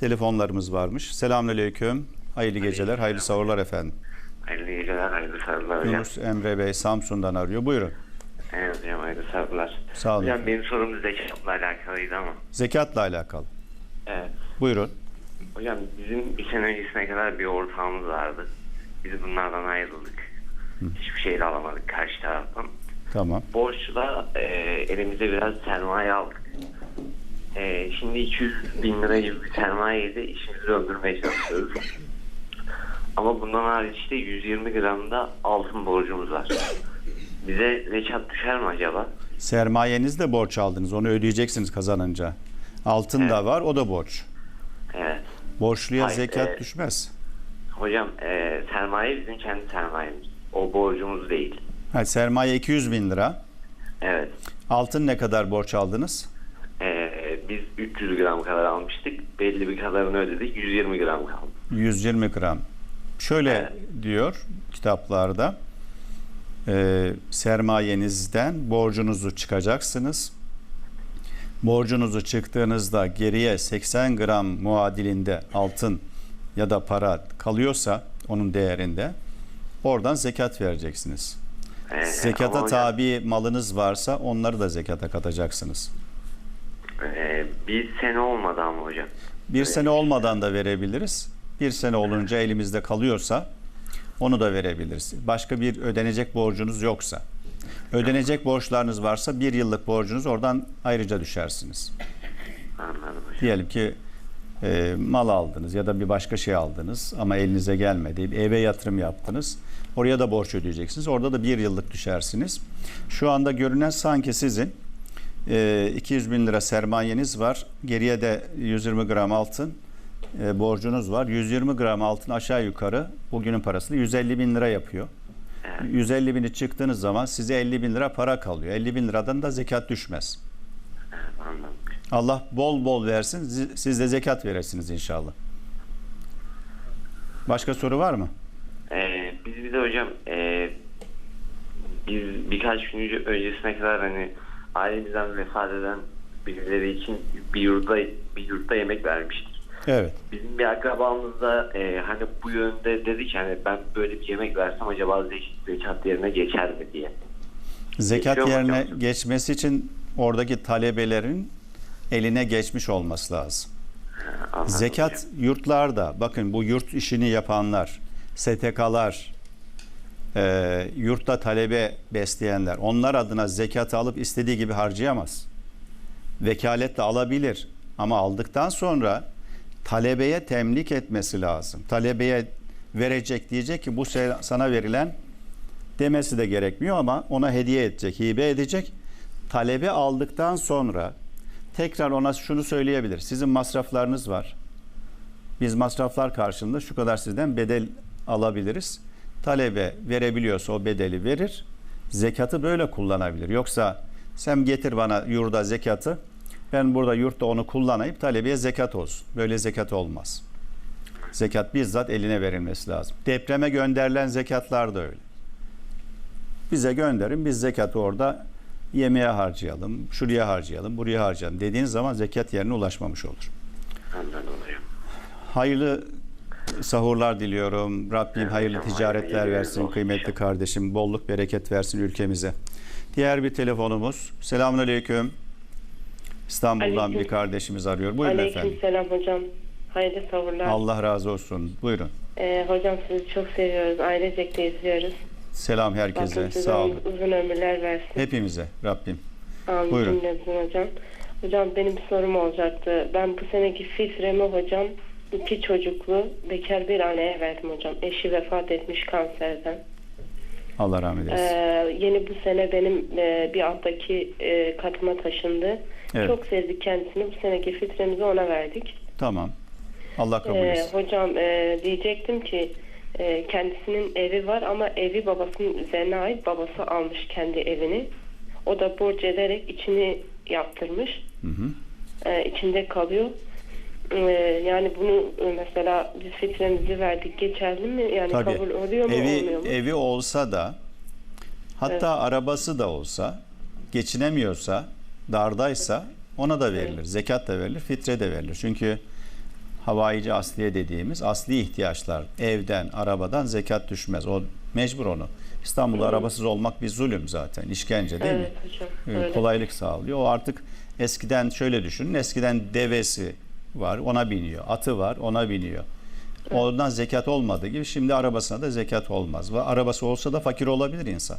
telefonlarımız varmış. Selamünaleyküm. Hayırlı geceler, hayırlı sahurlar efendim. Hayırlı geceler, hayırlı sabırlar hocam. Yunus Emre Bey Samsun'dan arıyor. Buyurun. Evet hocam, hayırlı sabırlar. Sağ olun. Hocam benim sorum zekatla alakalıydı ama. Zekatla alakalı. Evet. Buyurun. Hocam bizim bir sene öncesine kadar bir ortağımız vardı. Biz bunlardan ayrıldık. Hiçbir şey de alamadık karşı taraftan. Tamam. Borçla e, elimize biraz sermaye aldık. E, şimdi 200 bin lira gibi bir sermayeyle işimizi döndürmeye çalışıyoruz. Ama bundan hariç işte 120 gram da altın borcumuz var. Bize zekat düşer mi acaba? Sermayenizle borç aldınız. Onu ödeyeceksiniz kazanınca. Altın da Evet. var, o da borç. Evet. Borçluya Hayır, zekat e- düşmez. Hocam e, sermaye bizim kendi sermayemiz. O borcumuz değil. Ha, sermaye 200 bin lira. Evet. Altın ne kadar borç aldınız? Biz 300 gram kadar almıştık. Belli bir kadarını ödedik. 120 gram kaldı. 120 gram. Şöyle Evet. diyor kitaplarda. e, sermayenizden borcunuzu çıkacaksınız. Borcunuzu çıktığınızda geriye 80 gram muadilinde altın ya da para kalıyorsa onun değerinde oradan zekat vereceksiniz. E, Zekata tabi malınız varsa onları da zekata katacaksınız. E, bir sene olmadı ama hocam. Bir sene olmadan da verebiliriz. Bir sene olunca elimizde kalıyorsa onu da verebiliriz. Başka bir ödenecek borcunuz yoksa. Ödenecek borçlarınız varsa bir yıllık borcunuz oradan ayrıca düşersiniz. Anladım hocam. Diyelim ki e, mal aldınız ya da bir başka şey aldınız ama elinize gelmedi. Eve yatırım yaptınız. Oraya da borç ödeyeceksiniz. Orada da bir yıllık düşersiniz. Şu anda görünen sanki sizin e, 200 bin lira sermayeniz var. Geriye de 120 gram altın e, borcunuz var. 120 gram altın aşağı yukarı bugünün parasını 150 bin lira yapıyor. 150 bini çıktığınız zaman size 50 bin lira para kalıyor. 50 bin liradan da zekat düşmez. Anladım. Allah bol bol versin. Siz de zekat verirsiniz inşallah. Başka soru var mı? Ee, biz bir de hocam e, biz birkaç gün önce- öncesine kadar hani ailemizden vefat eden birileri için bir yurda bir yurtta yemek vermiştik. Evet. Bizim bir akrabamız da e, hani bu yönde dedi ki hani ben böyle bir yemek versem acaba ze- zekat yerine geçer mi diye. Zekat Geçiyor yerine hocam? geçmesi için oradaki talebelerin eline geçmiş olması lazım. Ha, Zekat hocam. yurtlarda bakın bu yurt işini yapanlar, STK'lar, e, yurtta talebe besleyenler onlar adına zekatı alıp istediği gibi harcayamaz. Vekaletle alabilir ama aldıktan sonra talebeye temlik etmesi lazım. Talebeye verecek diyecek ki bu sana verilen demesi de gerekmiyor ama ona hediye edecek, hibe edecek. Talebe aldıktan sonra tekrar ona şunu söyleyebilir. Sizin masraflarınız var. Biz masraflar karşılığında şu kadar sizden bedel alabiliriz. Talebe verebiliyorsa o bedeli verir. Zekatı böyle kullanabilir. Yoksa sen getir bana yurda zekatı. Ben burada yurtta onu kullanayım. Talebeye zekat olsun. Böyle zekat olmaz. Zekat bizzat eline verilmesi lazım. Depreme gönderilen zekatlar da öyle. Bize gönderin. Biz zekatı orada yemeğe harcayalım, şuraya harcayalım, buraya harcayalım dediğiniz zaman zekat yerine ulaşmamış olur. Hayırlı sahurlar diliyorum. Rabbim hayırlı ticaretler versin kıymetli kardeşim. Bolluk bereket versin ülkemize. Diğer bir telefonumuz. Selamünaleyküm. İstanbul'dan Aleyküm. bir kardeşimiz arıyor. Buyurun Aleyküm efendim. selam hocam. Hayırlı sabırlar. Allah razı olsun. Buyurun. Ee, hocam sizi çok seviyoruz. Ailecek de izliyoruz. Selam herkese. Rabbim Sağ olun. uzun ömürler versin. Hepimize Rabbim. Amin Buyurun. hocam. Hocam benim bir sorum olacaktı. Ben bu seneki filtremi hocam iki çocuklu bekar bir anneye verdim hocam. Eşi vefat etmiş kanserden. Allah rahmet Ee, eylesin. yeni bu sene benim e, bir alttaki e, katıma taşındı. Evet. Çok sevdik kendisini. Bu seneki filtremizi ona verdik. Tamam. Allah kabul Ee, etsin. hocam e, diyecektim ki e, kendisinin evi var ama evi babasının üzerine ait. Babası almış kendi evini. O da borç ederek içini yaptırmış. Hı hı. E, içinde kalıyor. E, yani bunu e, mesela biz fitremizi verdik. Geçerli mi? Yani Tabii. kabul oluyor mu Evi olmuyor mu? evi olsa da hatta arabası da olsa geçinemiyorsa, dardaysa ona da verilir. Zekat da verilir, fitre de verilir. Çünkü Havaici asliye dediğimiz asli ihtiyaçlar. Evden, arabadan zekat düşmez. O mecbur onu. İstanbul'da arabasız olmak bir zulüm zaten. işkence değil Evet mi? hocam. Ee, Öyle. kolaylık sağlıyor. O artık eskiden şöyle düşünün. Eskiden devesi var ona biniyor. Atı var ona biniyor. Ondan zekat olmadığı gibi şimdi arabasına da zekat olmaz. Ve arabası olsa da fakir olabilir insan.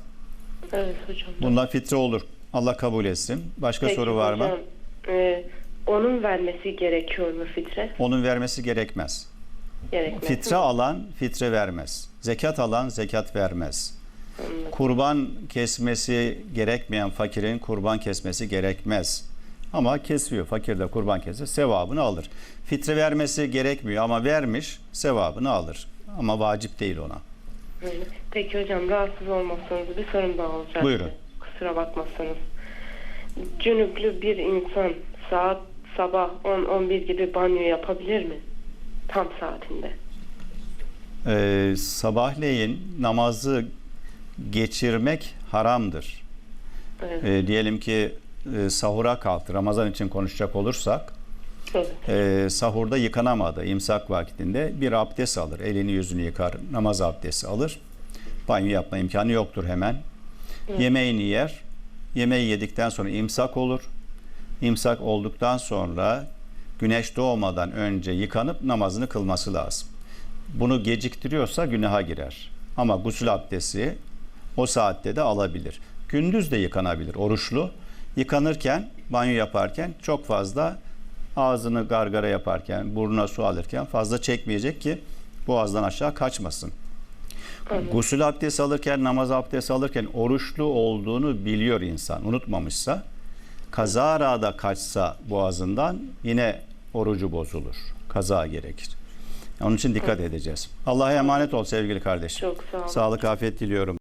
Evet hocam. Bundan fitre olur. Allah kabul etsin. Başka Peki soru var mı? hocam, e, onun vermesi gerekiyor mu fitre? Onun vermesi gerekmez. Gerekmez. Fitre alan fitre vermez. Zekat alan zekat vermez. Anladım. Kurban kesmesi gerekmeyen fakirin kurban kesmesi gerekmez. Ama kesiyor. Fakir de kurban keser. Sevabını alır. Fitre vermesi gerekmiyor ama vermiş sevabını alır. Ama vacip değil ona. Peki hocam rahatsız olmazsanız bir sorum daha olacak. Buyurun. Kusura bakmazsanız. Cünüplü bir insan saat sabah 10-11 gibi banyo yapabilir mi? Tam saatinde. Ee, sabahleyin namazı geçirmek haramdır. Evet. Ee, diyelim ki e, sahura kalktı. Ramazan için konuşacak olursak e, sahurda yıkanamadı imsak vaktinde bir abdest alır. Elini yüzünü yıkar, namaz abdesti alır. Banyo yapma imkanı yoktur hemen. Yemeğini yer. Yemeği yedikten sonra imsak olur. İmsak olduktan sonra güneş doğmadan önce yıkanıp namazını kılması lazım. Bunu geciktiriyorsa günaha girer. Ama gusül abdesti o saatte de alabilir. Gündüz de yıkanabilir oruçlu. Yıkanırken, banyo yaparken çok fazla ağzını gargara yaparken, burnuna su alırken fazla çekmeyecek ki boğazdan aşağı kaçmasın. Gusül abdesti alırken, namaz abdesti alırken oruçlu olduğunu biliyor insan, unutmamışsa. Kazara da kaçsa boğazından yine orucu bozulur. Kaza gerekir. Onun için dikkat edeceğiz. Allah'a emanet ol sevgili kardeşim. Çok sağ olun. Sağlık, afiyet diliyorum.